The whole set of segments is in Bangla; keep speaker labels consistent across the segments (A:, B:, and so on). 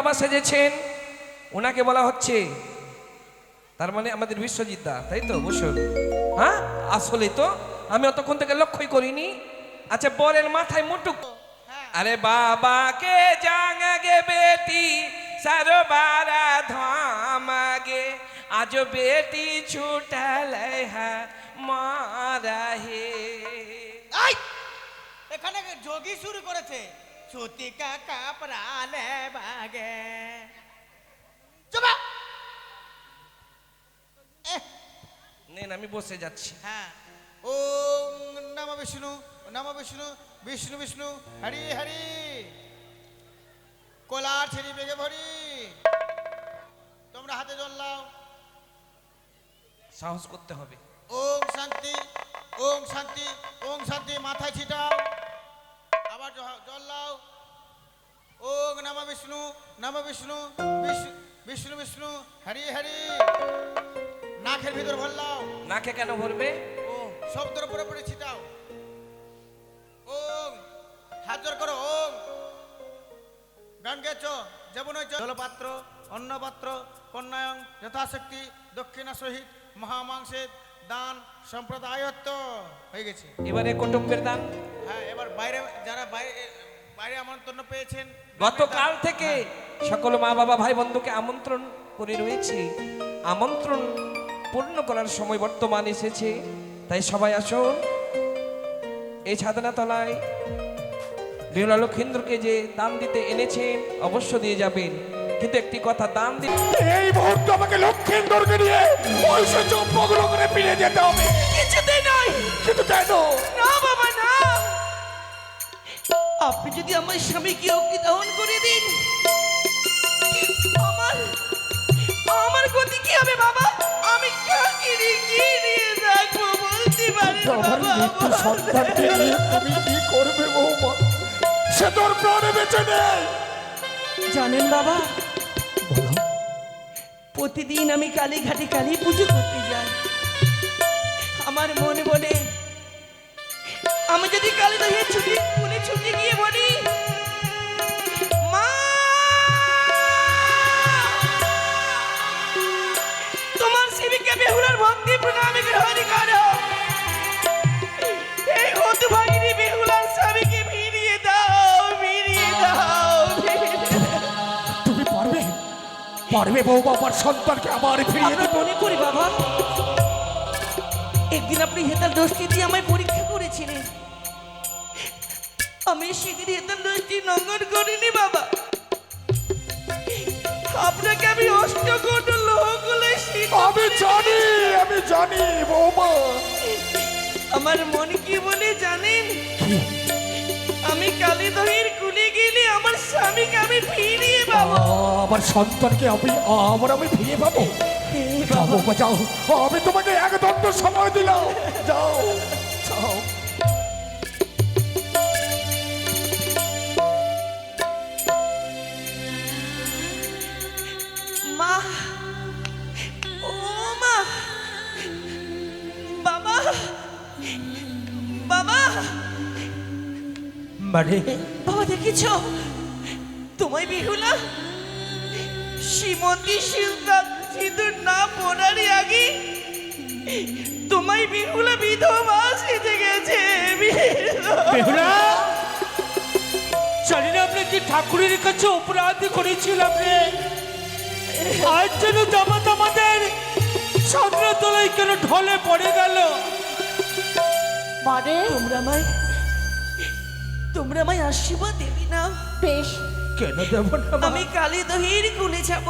A: বাবা সেজেছেন, ওনাকে বলা হচ্ছে। তার মানে আমাদের বিশ্বজিৎ দা, তাই তো? বসুন হ্যাঁ? আসলে তো, আমি অতক্ষণ থেকে লক্ষ্যই করিনি। আচ্ছা বরের মাথায় মুটুক। আরে বাবাকে জাঙ্গে বেটি, সরবারা ধামাগে। আজ বেটি ছুটাল মারা হে।
B: এখানে যোগী শুরু করেছে। সুতিকা কাপড়ালে বাগে। চুপা!
A: নেন আমি বসে যাচ্ছি।
B: হ্যাঁ। ওম নম বিষ্ণু নম বিষ্ণু বিষ্ণু বিষ্ণু হরি হরি। কোলার ছেড়ি বেগে ভরি। তোমরা হাতে জল লাও
A: সাহস করতে হবে।
B: ওম শান্তি ওম শান্তি ওম শান্তি মাথায় ছিটাও। জল লাও ওম নম বিষ্ণু নম বিষ্ণু বিষ্ণু বিষ্ণু হরি হরি। নাকের ভিতর ভরলাও।
A: নাকে কেন ভরবে?
B: ও শব্দের উপরে পড়ে ছিটাও। ওম হাত জোর করো ওম গঙ্গে চ যেমন জলপাত্র অন্নপাত্র কন্যায়ং যথাশক্তি দক্ষিণা সহিত মহামাংসের দান সম্প্রদায়ত্ব হয়ে গেছে।
A: এবারে কুটুম্বের দান
B: হ্যাঁ এবার বাইরে যারা বাইরে বাইরে আমন্ত্রণ পেয়েছেন
A: গতকাল থেকে সকল মা বাবা ভাই বন্ধুকে আমন্ত্রণ করে রয়েছে। আমন্ত্রণ পূর্ণ করার সময় বর্তমান এসেছে। তাই সবাই আসুন। এই ছাদনা তলায় বিমলা লক্ষেন্দ্রকে যে দান দিতে এনেছেন অবশ্য দিয়ে যাবেন। কিন্তু একটি কথা দান দিতে
C: এই মুহূর্তে আমাকে লক্ষ্মীন্দরকে নিয়ে ওই সে চম্পক নগরে ফিরে যেতে হবে।
A: কিছুতেই নয়।
C: কিন্তু কেন?
A: না বাবা না। আপনি যদি আমার স্বামীকে অগ্নি দহন করে দিন আমার আমার গতি কি হবে বাবা? আমি রেখে নিয়ে থাকব বলতে পারি
C: আমার মৃত্যু সন্তানকে নিয়ে তুমি কি করবে বৌমা? সে তোর প্রাণে বেঁচে নেই।
D: জানেন বাবা প্রতিদিন আমি কালীঘাটে কালী পুজো করতে যাই। আমার মনে বলে, আমি যদি কালী দাঁড়িয়ে ছুটি বলে ছুটি গিয়ে বলি তোমার শিবিকা বেহুলার ভক্তি প্রণামী গ্রহণ করো।
C: পারবে বৌমা আমার সন্তানকে আবার ফিরিয়ে
D: আমরা
C: দেবে।
D: মনে করি বাবা একদিন আপনি হেতার দোষটি দিয়ে আমায় পরীক্ষা করেছিলেন। আমি সেদিন হেতার দোষটি লঙ্ঘন করিনি বাবা। আপনাকে আমি অষ্টকোট লোহগুলো
C: আমি জানি আমি জানি বৌমা।
D: আমার মন কি বলে জানেন? আমি কালী দহির কুলে গেলে আমার স্বামীকে আমি পাবো
C: আমার সন্তানকে আমি আবার আমি ফিরে পাবো? যাও বৌমা যাও। আমি তোমাকে এক দণ্ড সময় দিলাম। যাও যাও।
D: মা ও মা বাবা বাবা। বাবা দেখেছ? তোমায় বিহুলা শ্রীমতী সিলদার সিঁদুর না পড়ারই আগে তোমায় বিহুলা বিধবা সেজে গেছে
E: বেহুলা! জানি না আপনাকে ঠাকুরের কাছে অপরাধ করেছিলাম রে আজ যেন জামাত আমাদের সামনে তলায় কেন ঢলে পড়ে গেল।
F: মানে
D: তোমরা আমায় তোমরা আমায় আশীর্বাদ দেবি না।
F: বেশ।
E: কেন দেব না
D: আমি কালী দহির কুলে যাব।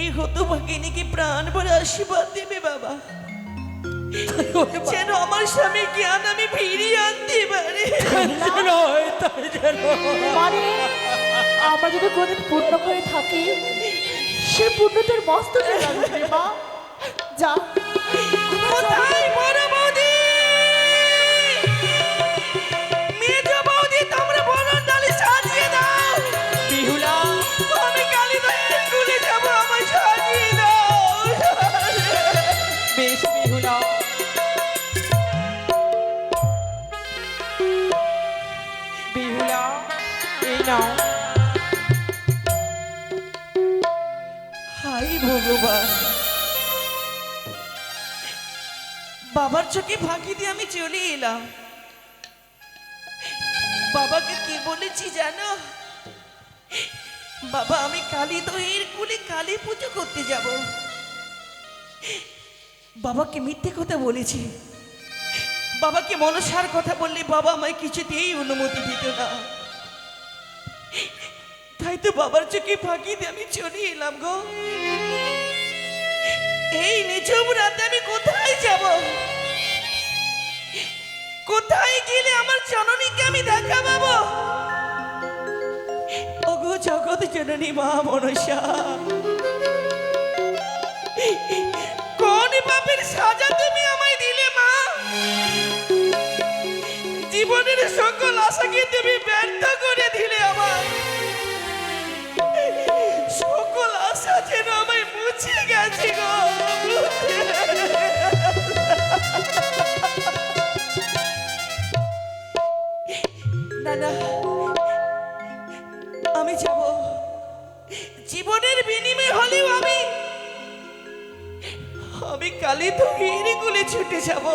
D: এই হতো ভাগিনীকে প্রাণ ভরে আশীর্বাদ দেবে বাবা? যেন আমার স্বামী জ্ঞান আমি ফিরিয়ে আনতে পারি।
F: আমরা যদি কোনদিন পূর্ণ করে থাকি সে পূর্ণতার মস্ত মা। যা।
D: কোথায় বড় চোখে ফাঁকি দিয়ে আমি চলে এলাম। বাবাকে কি বলেছি জানো? বাবা, আমি কালী দইয়ের কুলে কালী পুজো করতে যাব। বাবাকে মিথ্যে কথা বলেছি। বাবাকে মনসার কথা বললে বাবা আমায় কিছুতেই অনুমতি দিত না। তাই তো বাবার চোখে ফাঁকি দিয়ে আমি চলে এলাম গো। এই নিঝুম রাতে আমি কোথায় যাব? কোথায় গেলে আমার জননীকে আমি দেখা পাবো ওগো জগৎ জননী মা মনসা কোন পাপের সাজা তুমি আমায় দিলে, মা? জীবনের সকল আশাকে তুমি ব্যর্থ করে দিলে আমার সকল আশা যেন আমায় মুছে গেছে গো। আমি যাব। জীবনের বিনিময়ে হলেও আমি আমি কালী তো গুলে ছুটে যাব।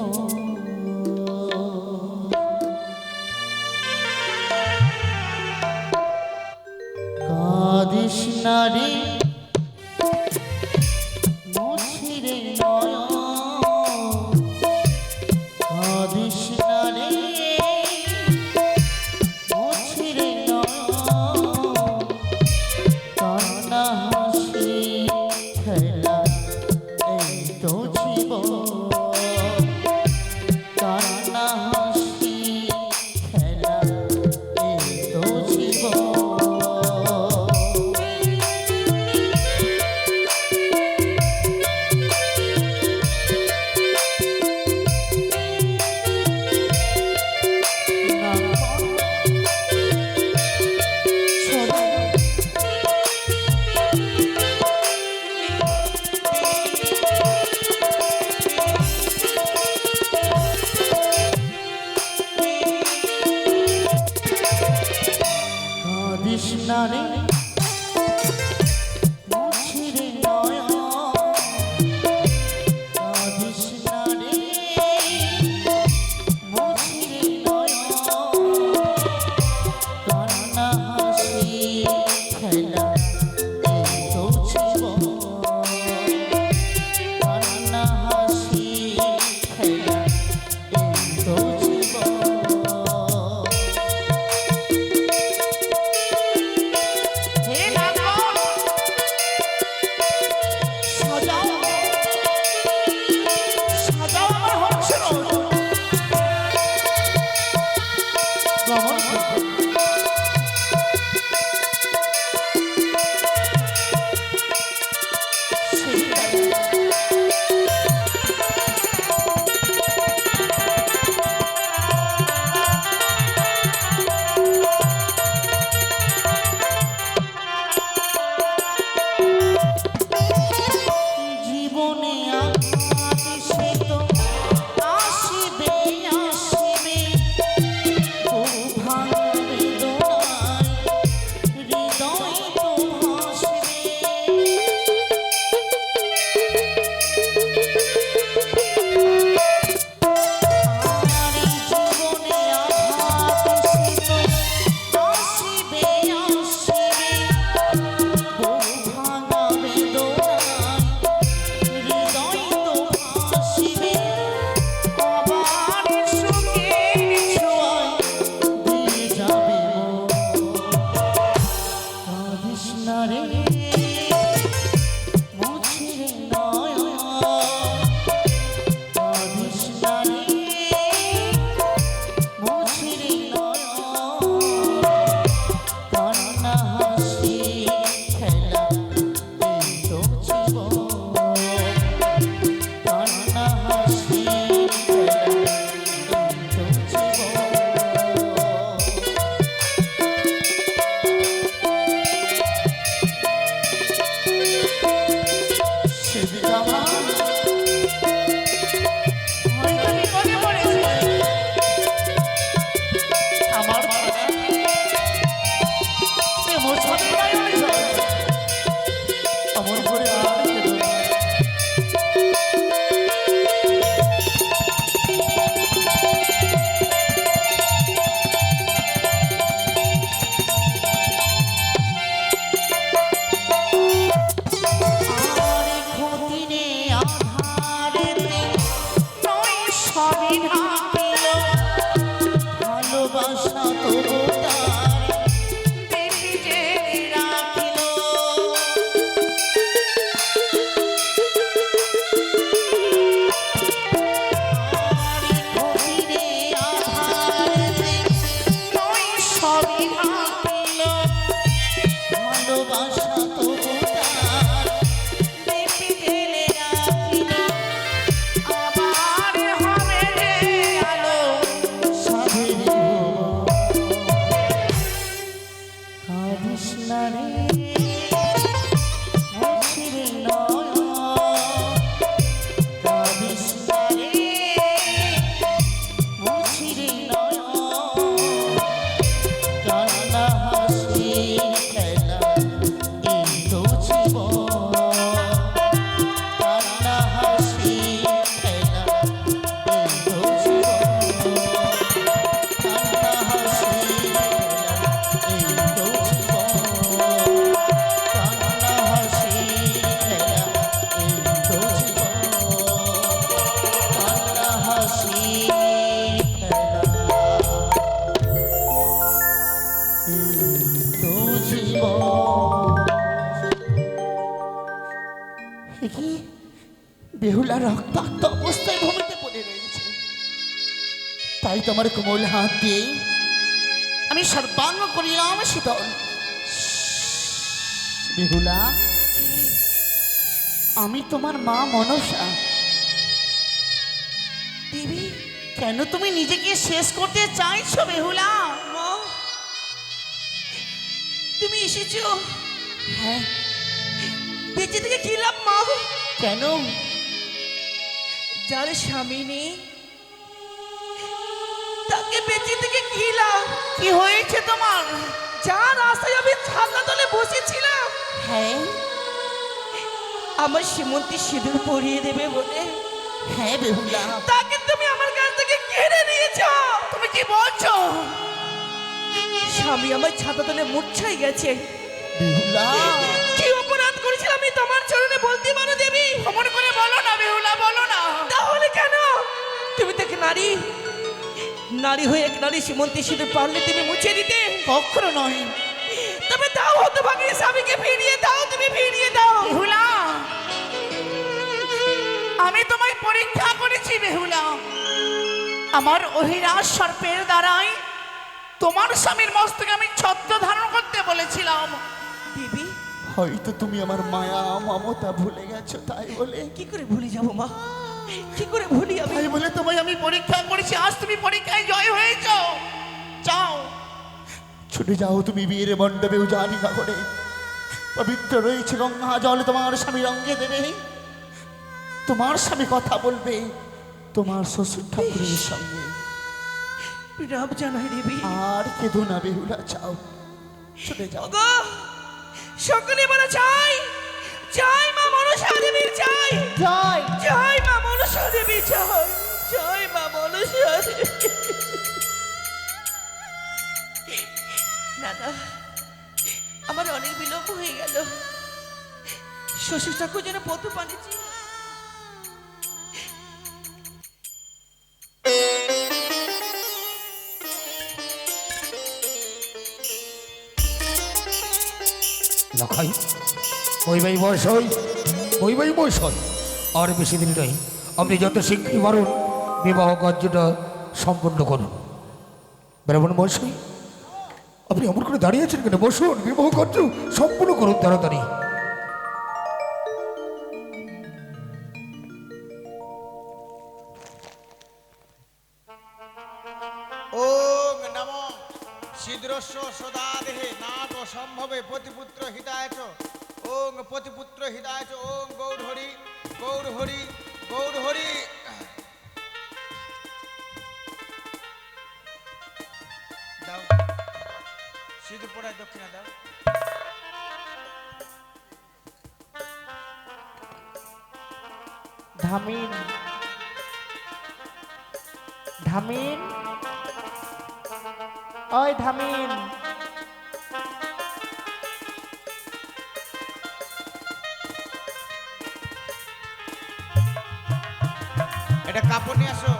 G: জীবন তোমার কোমল হাত দিয়ে আমি সর্বাঙ্গ করিলাম শীতল। বেহুলা, আমি তোমার মা মনসা।
D: দেবী,
G: কেন তুমি নিজেকে শেষ করতে চাইছো বেহুলা?
D: তুমি এসেছ।
G: হ্যাঁ
D: বেঁচে থেকে কি লাভ মা?
G: কেন?
D: যার স্বামী নেই তাকে বেঁচে থেকে কি লাভ?
G: কি হয়েছে তোমার?
D: যার রাস্তায় আমি ছাতা তলে বসেছিলাম।
G: হ্যাঁ।
D: আমার সীমন্তি সিঁদুর পরিয়ে দেবে বলে।
G: হ্যাঁ বেহুলা।
D: তাকে তুমি আমার কাছ থেকে কেড়ে নিয়েছো।
G: তুমি কি বলছো?
D: স্বামী আমার ছাতা তলে মূর্ছাই গেছে।
G: বেহুলা।
D: কি অপরাধ করেছিলাম আমি তোমার চরণে বলতে পারো দেবী?
G: অমন করে বলো না বেহুলা বলো না।
D: তাহলে কেন? তুমি তাকে নারী। নারী হয়ে এক নারী সীমন্তি সিঁদুর পারলে তুমি মুছে দিতে?
G: কখনো নয়।
D: তবে দাও হতো ভাগে স্বামীকে ফিরিয়ে দাও তুমি ফিরিয়ে দাও।
G: বেহুলা আমি তোমায় পরীক্ষা করেছি বেহুলা। আমার অহিরাজ সর্পের দ্বারাই তোমার স্বামীর মস্তকে আমি ছত্র ধারণ করতে বলেছিলাম।
D: দিদি
G: হয়তো তুমি আমার মায়া মমতা ভুলে গেছো তাই বলে।
D: কি করে ভুলে যাব মা? কি করে ভুলি আমি?
G: তাই বলে তোমায় আমি পরীক্ষা করেছি আজ তুমি পরীক্ষায় জয় হয়েছো যাও। ছুটে যাও তুমি বিয়ের মণ্ডপে উজানি নগরে পবিত্র রয়েছে গঙ্গা জল তোমার স্বামী রঙ্গে দেবে। তোমার স্বামী কথা বলবে তোমার শ্বশুর ঠাকুরের সঙ্গে।
D: বিরাম জানাই দেবী
G: আর কেঁদো না বেহুলা চাও ছুটে যাও।
D: গো সকলে বলে চাই চাই মা মনসা। আমার অনেক বিলম্ব হয়ে গেল। শ্বশুর ঠাকুর যেন পথ পানিছি
C: আর বেশি দিন নয় আপনি যত শীঘ্রই পারুন বিবাহ কার্যটা সম্পন্ন করুন। ব্রাহ্মণ বয়স হই আপনি অমর করে দাঁড়িয়ে আছেন কেন? বসুন, বিবাহ কার্য সম্পূর্ণ করুন তাড়াতাড়ি।
B: শীঘ্রস্য সদা দেহে নাগ সম্ভবে পতিপুত্র হিতায়চ। ওং পতিপুত্র হিতায়চ। ওং গৌর হরি গৌর হরি গৌর পড়ায় দক্ষিণা দাও।
H: ধামিন। ধামিন? ওই ধামিন।
B: এটা কাপড় নিয়ে আসো।